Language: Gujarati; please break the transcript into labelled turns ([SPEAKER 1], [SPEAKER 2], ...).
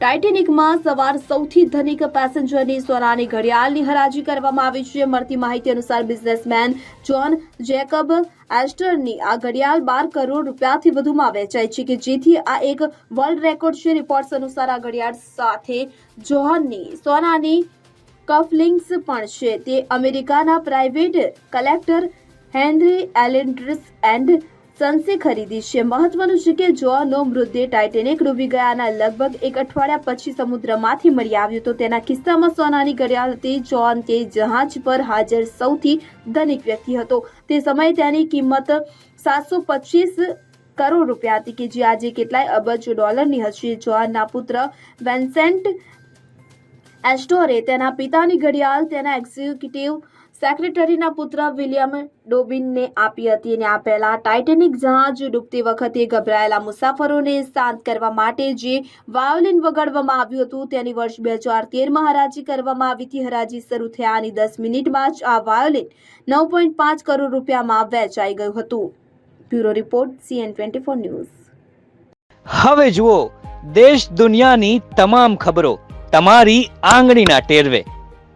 [SPEAKER 1] ટાઇટેનિકમાં સવાર સૌથી ધનિક પેસેન્જરની સોનાની ઘડિયાળની હરાજી કરવામાં આવી છે. મળતી માહિતી અનુસાર બિઝનેસમેન જોન જેકબ એસ્ટરની આ ઘડિયાળ બાર કરોડ રૂપિયાથી વધુમાં વેચાય છે કે જેથી આ એક વર્લ્ડ રેકોર્ડ છે. રિપોર્ટ્સ અનુસાર આ ઘડિયાળ સાથે જોહનની સોનાની કફલિંગ્સ પણ છે. તે અમેરિકાના પ્રાઇવેટ કલેક્ટર હેનરી એલેન્ડ્રિસ એન્ડ સન્સે ખરીદી છે. મહત્વનું છે કે જોનો મૃતદેહ ટાઇટેનિક ડૂબી ગયાના લગભગ એક અઠવાડિયા પછી સમુદ્રમાંથી મળી આવ્યો તો તેના કિસ્સામાં સોનાની ઘડિયાળ હતી જોન તે જહાજ પર હાજર સૌથી ધનિક વ્યક્તિ હતો. તે સમયે તેની કિંમત સાતસો પચીસ કરોડ રૂપિયા હતી કે જે આજે કેટલાય અબજ ડોલરની હશે. જોઆનના પુત્ર વેન્સેન્ટ એસ્ટોરે તેના પિતાની ઘડિયાળ તેના એક્ઝિક્યુટિવ સેક્રેટરીના પુત્ર વિલિયમ ડોબિનને આપી હતી અને આ પહેલા ટાઇટેનિક જહાજ ડૂબતી વખતે ગભરાયેલા મુસાફરોને શાંત કરવા માટે જે વાયોલિન વગાડવામાં આવ્યું હતું, તેની વર્ષ બે હજાર તેરમાં હરાજી કરવામાં આવી હતી. હરાજી શરૂ થયાની દસ મિનિટમાં જ આ વાયોલિન નવ પોઈન્ટ પાંચ કરોડ રૂપિયામાં વેચાઈ ગયું હતું. Bureau report, CN twenty four news.
[SPEAKER 2] હવે જુઓ, દેશ દુનિયાની તમામ ખબરો, તમારી આંગળીના ટેરવે.